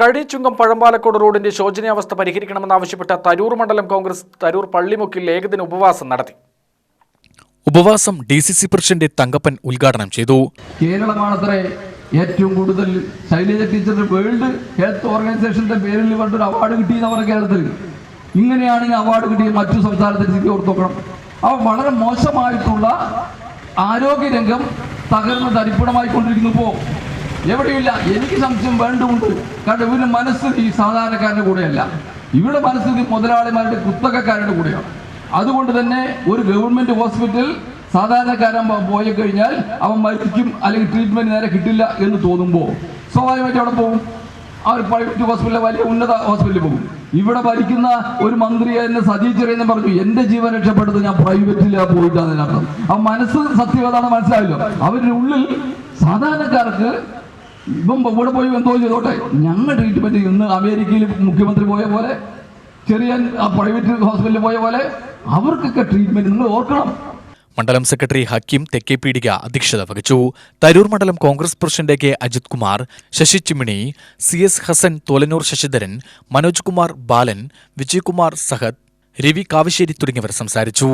കഴിച്ചുങ്കം പഴമ്പാലക്കോട് റോഡിന്റെ ശോചനീയാവസ്ഥ പരിഹരിക്കണമെന്നാവശ്യപ്പെട്ട തരൂർ മണ്ഡലം കോൺഗ്രസ് തരൂർ പള്ളിമുക്കിൽ ഏകദിന ഉപവാസം നടത്തി. ഉപവാസം D C C president Thankappan ഉദ്ഘാടനം ചെയ്തു. കേരളമാണത്രേ ഏറ്റവും കൂടുതൽ ശൈലജ ടീച്ചറിന് വേൾഡ് ഹെൽത്ത് ഓർഗനൈസേഷന്റെ പേരിൽ പറഞ്ഞൊരു അവാർഡ് കിട്ടിയെന്ന് പറഞ്ഞ കേരളത്തിൽ. ഇങ്ങനെയാണെങ്കിൽ അവാർഡ് കിട്ടിയ മറ്റു സംസ്ഥാനത്തെ സ്ഥിതി ഓർത്തോക്കണം അവ അപ്പോൾ വളരെ മോശമായിട്ടുള്ള ആരോഗ്യരംഗം തകർന്ന് തരിപ്പണമായിക്കൊണ്ടിരിക്കുന്നു ഇപ്പോൾ എവിടെയില്ല എനിക്ക് സംശയം വേണ്ടുമുണ്ട്. കാരണം ഇവരുടെ മനസ്സ് ഈ സാധാരണക്കാരുടെ കൂടെയല്ല. ഇവരുടെ മനസ്ഥിതി മുതലാളിമാരുടെ കുത്തകക്കാരുടെ കൂടെയാണ്. അതുകൊണ്ട് തന്നെ ഒരു ഗവൺമെന്റ് ഹോസ്പിറ്റൽ സാധാരണക്കാരൻ പോയി കഴിഞ്ഞാൽ അവൻ മരിക്കും അല്ലെങ്കിൽ ട്രീറ്റ്മെന്റ് നേരെ കിട്ടില്ല എന്ന് തോന്നുമ്പോൾ സ്വാഭാവികമായിട്ട് അവിടെ പോകും? അവർ പ്രൈവറ്റ് ഹോസ്പിറ്റലിലെ വലിയ ഉന്നത ഹോസ്പിറ്റലിൽ പോകും. ഇവിടെ ഭരിക്കുന്ന ഒരു മന്ത്രി എന്നെ സതീച്ചെറിയെന്ന് പറഞ്ഞു എന്റെ ജീവൻ രക്ഷപ്പെട്ടത് ഞാൻ പ്രൈവറ്റിലാണ് പോയിട്ടാണ് അതിനർത്ഥം ആ മനസ്സ് സത്യവതാണ് മനസ്സിലായല്ലോ. അവരുടെ ഉള്ളിൽ സാധാരണക്കാർക്ക് ഇപ്പം ഇവിടെ പോയി എന്തോ ചെയ്തോട്ടെ. ഞങ്ങൾ ട്രീറ്റ്മെന്റ് ഇന്ന് അമേരിക്കയിൽ മുഖ്യമന്ത്രി പോയ പോലെ ചെറിയ പ്രൈവറ്റ് ഹോസ്പിറ്റലിൽ പോയ പോലെ അവർക്കൊക്കെ ട്രീറ്റ്മെന്റ് നിങ്ങൾ ഓർക്കണം. മണ്ഡലം സെക്രട്ടറി ഹക്കീം തെക്കേപീടിക അധ്യക്ഷത വഹിച്ചു. തരൂർ മണ്ഡലം Congress president K Ajith Kumar Sasi Chimmini C S Hasan Tholanur Sasidharan Manoj Kumar Balan Vijaykumar Sahad Ravi Kavassery തുടങ്ങിയവർ സംസാരിച്ചു.